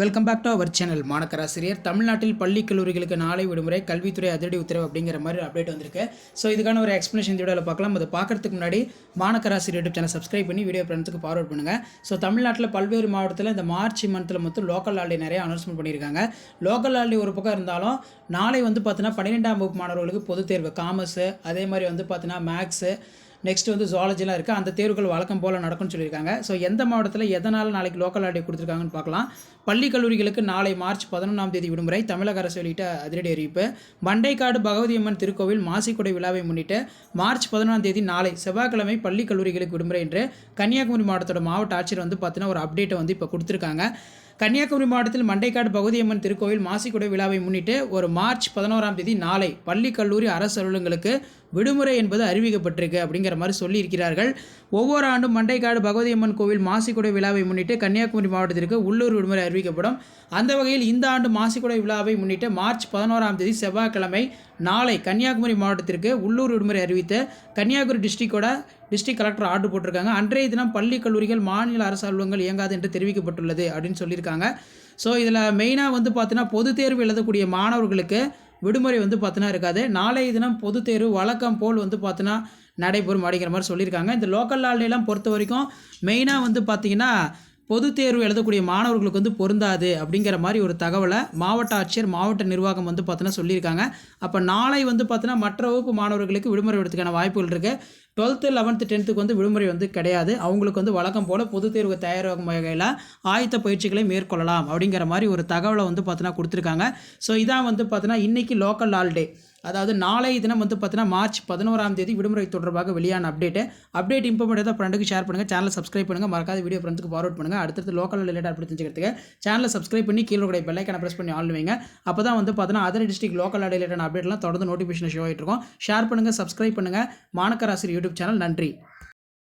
Welcome back to our channel மாணக்கராசிரியர் தமிழ்நாட்டில் பள்ளி கல்லூரிகளுக்கு நாளை விடுமுறை கல்வித்துறை அதிரடி உத்தரவு அப்படிங்கிற மாதிரி அப்டேட் வந்திருக்கு. ஸோ இதுக்கான ஒரு எக்ஸ்ப்ளனேஷன் இந்த வீடியோவில் பார்க்கலாம். அதை பார்க்கறதுக்கு முன்னாடி மாணக்கராசிரியர் யூடியூப் சேனல் சப்ஸ்கிரைப் பண்ணி வீடியோ ஃப்ரெண்ட்ஸுக்கு ஃபார்வர்ட் பண்ணுங்கள் ஸோ தமிழ்நாட்டில் பல்வேறு மாவட்டத்தில் இந்த மார்ச் மந்தில் மொத்தம் லோக்கல் ஹாலிடே நிறைய அனௌன்ஸ்மெண்ட் பண்ணியிருக்காங்க. லோக்கல் ஹாலிடே ஒரு பக்கம் இருந்தாலும் நாளை வந்து பார்த்தீங்கன்னா பன்னிரெண்டாம் வகுப்பு மாணவர்களுக்கு பொதுத் தேர்வு காமர்ஸு அதே மாதிரி வந்து பார்த்தீங்கன்னா மேக்ஸு நெக்ஸ்ட் வந்து ஜுவாலஜிலாம் இருக்குது அந்த தேர்வுகள் வழக்கம் போல் நடக்கும்னு சொல்லியிருக்காங்க. ஸோ எந்த மாவட்டத்தில் எதனால் நாளைக்கு லோக்கல் ஹாலிடே கொடுத்துருக்காங்கன்னு பார்க்கலாம். பள்ளி கல்லூரிகளுக்கு நாளை மார்ச் பதினொன்றாம் தேதி விடுமுறை. தமிழக அரசு வெளியிட்ட அதிரடி அறிவிப்பு. மண்டைக்காடு பகவதி அம்மன் திருக்கோவில் மாசிக்குடை விழாவை முன்னிட்டு மார்ச் பதினொன்றாம் தேதி நாளை செவ்வாய்க்கிழமை பள்ளி கல்லூரிகளுக்கு விடுமுறை என்று கன்னியாகுமரி மாவட்டத்தோட மாவட்ட ஆட்சியர் வந்து பார்த்தீங்கன்னா ஒரு அப்டேட்டை வந்து இப்போ கொடுத்துருக்காங்க. கன்னியாகுமரி மாவட்டத்தில் மண்டைக்காடு பகுதியம்மன் திருக்கோவில் மாசிக்குடை விழாவை முன்னிட்டு ஒரு மார்ச் பதினோராம் தேதி நாளை பள்ளி கல்லூரி அரசு அலுவலகங்களுக்கு விடுமுறை என்பது அறிவிக்கப்பட்டிருக்கு அப்படிங்கிற மாதிரி சொல்லியிருக்கிறார்கள். ஒவ்வொரு ஆண்டும் மண்டைக்காடு பகவதியம்மன் கோவில் மாசிக்குடை விழாவை முன்னிட்டு கன்னியாகுமரி மாவட்டத்திற்கு உள்ளூர் விடுமுறை அறிவிக்கப்படும். அந்த வகையில் இந்த ஆண்டு மாசிக்குடை விழாவை முன்னிட்டு மார்ச் பதினோராம் தேதி செவ்வாய்க்கிழமை நாளை கன்னியாகுமரி மாவட்டத்திற்கு உள்ளூர் விடுமுறை அறிவித்து கன்னியாகுமரி டிஸ்ட்ரிக்டோட டிஸ்ட்ரிக்ட் கலெக்டர் ஆர்டர் போட்டிருக்காங்க. அன்றைய தினம் பள்ளி கல்லூரிகள் மாநில அரசு அலுவலகங்கள் இயங்காது என்று தெரிவிக்கப்பட்டுள்ளது அப்படின்னு சொல்லியிருக்காங்க. ஸோ இதில் மெயினாக வந்து பார்த்தீங்கன்னா பொது தேர்வு எழுதக்கூடிய மாணவர்களுக்கு விடுமுறை வந்து பார்த்தீங்கன்னா இருக்காது. நாளைய தினம் பொது தேர்வு வழக்கம் போல் வந்து பார்த்தீங்கன்னா நடைபெறும் அப்படிங்கிற மாதிரி சொல்லியிருக்காங்க. இந்த லோக்கல் ஹாலிடேலாம் பொறுத்த வரைக்கும் மெயினாக வந்து பார்த்தீங்கன்னா பொது தேர்வு எழுதக்கூடிய மாணவர்களுக்கு வந்து பொருந்தாது அப்படிங்கிற மாதிரி ஒரு தகவலை மாவட்ட ஆட்சியர் மாவட்ட நிர்வாகம் வந்து பார்த்தீங்கன்னா சொல்லியிருக்காங்க. அப்போ நாளை வந்து பார்த்தீங்கன்னா மற்ற வகுப்பு மாணவர்களுக்கு விடுமுறை எடுத்துக்கான வாய்ப்புகள் இருக்குது டுவெல்த்து லெவன்த்து டென்த்துக்கு வந்து விடுமுறை வந்து கிடையாது. அவங்களுக்கு வந்து வழக்கம் போல் பொது தேர்வு தயாராகும் வகையில் ஆயத்த பயிற்சிகளை மேற்கொள்ளலாம் அப்படிங்கிற மாதிரி ஒரு தகவலை வந்து பார்த்தீங்கன்னா கொடுத்துருக்காங்க. ஸோ இதான் வந்து பார்த்தீங்கன்னா இன்றைக்கி லோக்கல் ஹாலிடே அதாவது நாளை தினம் வந்து பார்த்தீங்கன்னா மார்ச் பதினோராம் தேதி விடுமுறை தொடர்பாக வெளியான அப்டேட்டு அப்டேட் இம்பார்மெண்ட் தான் ஃப்ரெண்டுக்கு ஷேர் பண்ணுங்கள் சேனலை சப்ஸ்கிரைப் பண்ணுங்கள் மறக்காத வீடியோ ஃப்ரெண்ட்ஸுக்கு ஃபார்வர்ட் பண்ணுங்கள் அடுத்தடுத்து லோக்கல் ரிலேட்டட் அப்படி தெரிஞ்சுக்கிறதுக்கு சேனலை சப்ஸ்கிரைப் பண்ணி கீழே கூட பெல்லைக்கான ப்ரெஸ் பண்ணி ஆளுவீங்க அப்போ தான் வந்து பார்த்தீங்கன்னா அதர் டிஸ்ட்ரிக் லோக்கல் ரிலேட்டட் அப்டேட்லாம் தொடர்ந்து நோட்டிஃபிகேஷன் ஷோ ஆகிட்டு இருக்கும். ஷேர் பண்ணுங்கள் சப்ஸ்கிரைப் பண்ணுங்கள் மாணக்கராசிரியர் யூடியூப் சேனல் நன்றி.